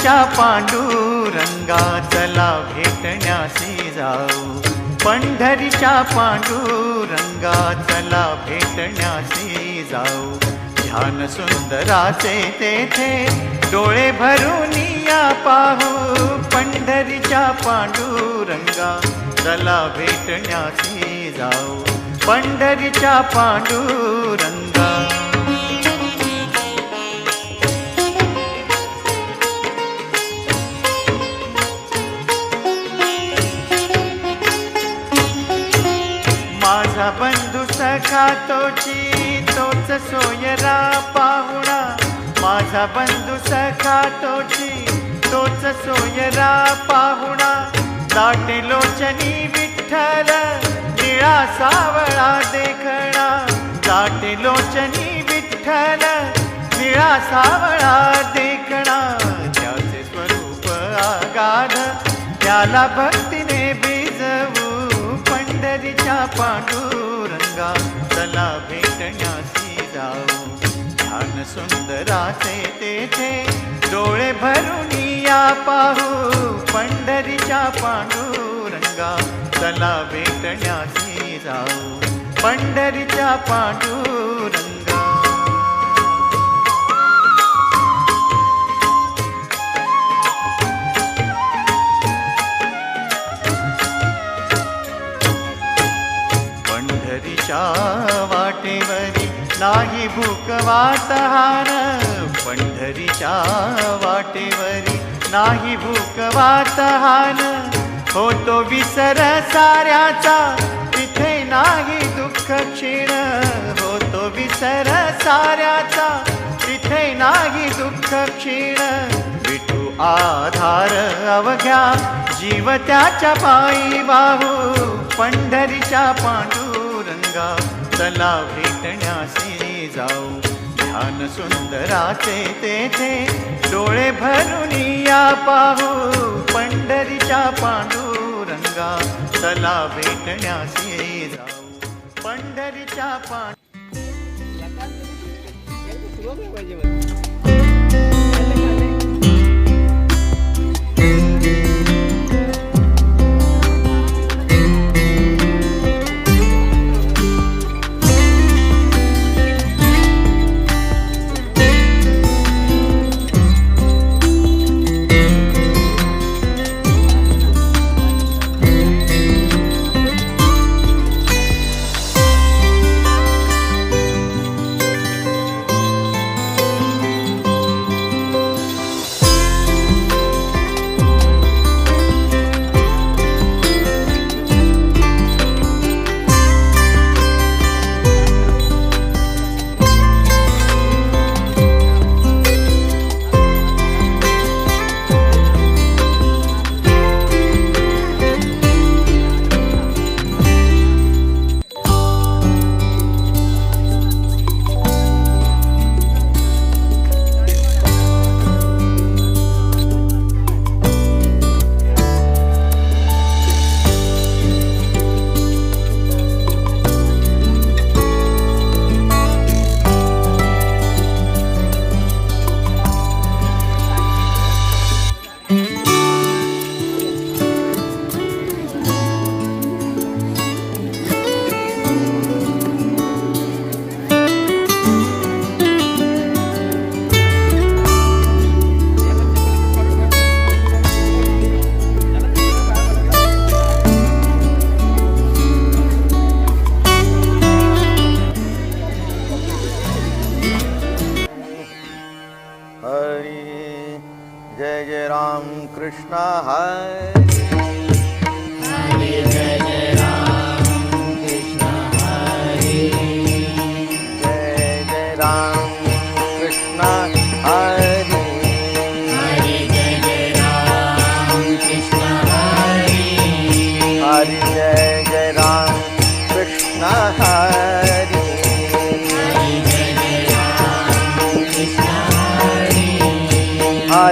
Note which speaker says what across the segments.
Speaker 1: पंढरीच्या पांडुरंगा चला भेटण्यासी जाऊ. पंढरीच्या पांडुरंगा चला भेटण्यासी जाऊ. ध्यान सुंदराचे तेथे डोळे भरून या पाहू. पंढरीच्या पांडुरंगा चला भेटण्यासी जाऊ. पंढरीच्या पांडुरंगा तोची तोच सोयरा पाहुणा. माझा बंधू सखा तोची तोच सोयरा पाहुणा. दाटे लोचनी विठ्ठल निळा सावळा देखणा. दाटे लोचनी विठ्ठल निळा सावळा देखणा. त्याचे स्वरूप आगाध त्याला भक्तीने भिजवू पंढरीच्या पांडुरंगा. चला भेटण्यासी जाऊ. ध्यान सुंदराचे तेथे डोळे भरून या पाहू. पंढरीच्या पांडुरंगा चला भेटण्यासी जाऊ. पंढरीच्या पांडुरंगा. पंढरीच्या नाही भूक वातहान पंढरीच्या वाटेवरी. नाही भूक वातहान होतो विसर साऱ्याचा. तिथे नाही दुःख क्षीण होतो विसर साऱ्याचा. तिथे नाही दुःख क्षीण विठू आधार अवघ्या. जीव त्याच्या पायी वाहू पंढरीच्या पांडुरंगा. चला भेटण्यासी जाऊ. ध्यान सुंदराचे तेथे डोळे भरून या पाहू. पंढरीच्या पांडुरंगा चला भेटण्यासी जाऊ. पंढरीच्या पांडु
Speaker 2: कृष्ण हरी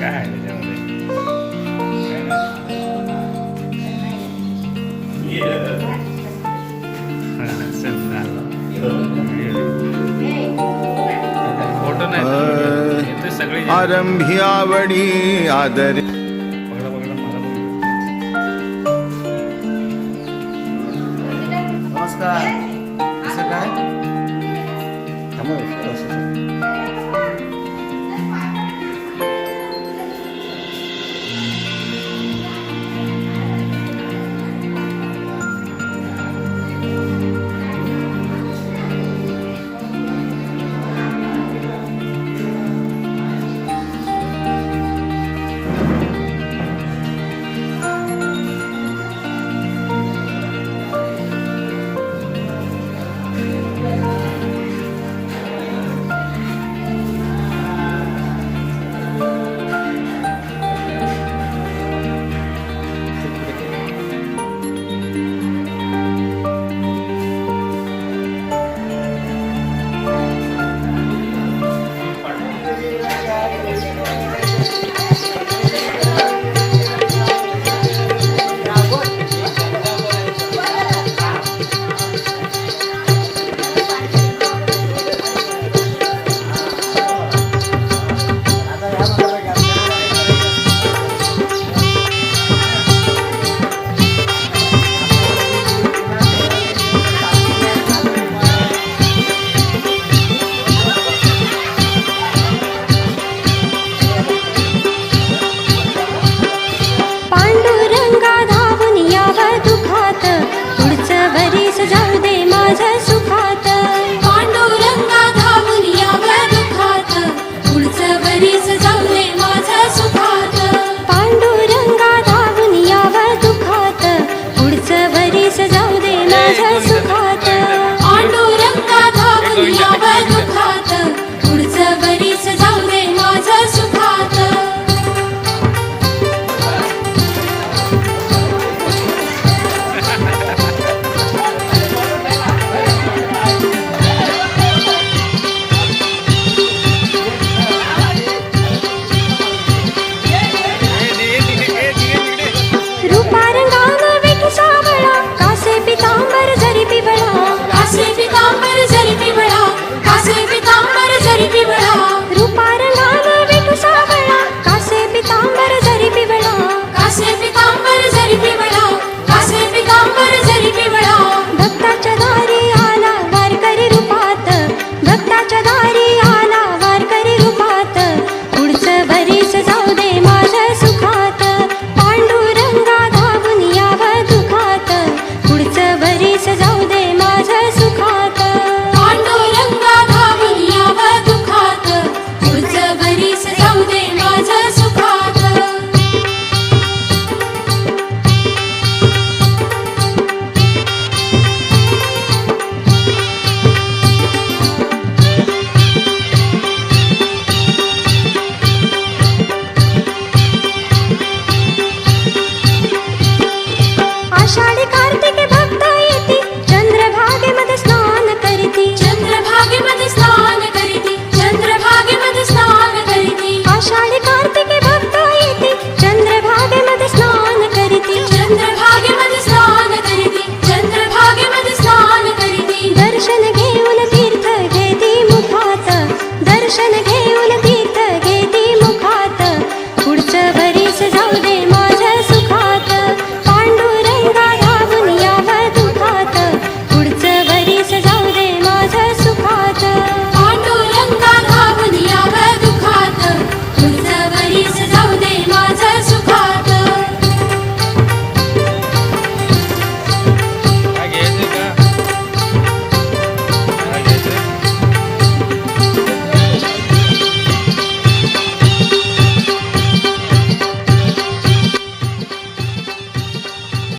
Speaker 3: काय त्याच्यामध्ये?
Speaker 1: आरंभी आवडी आदर
Speaker 3: नमस्कार. कसं काय?
Speaker 4: It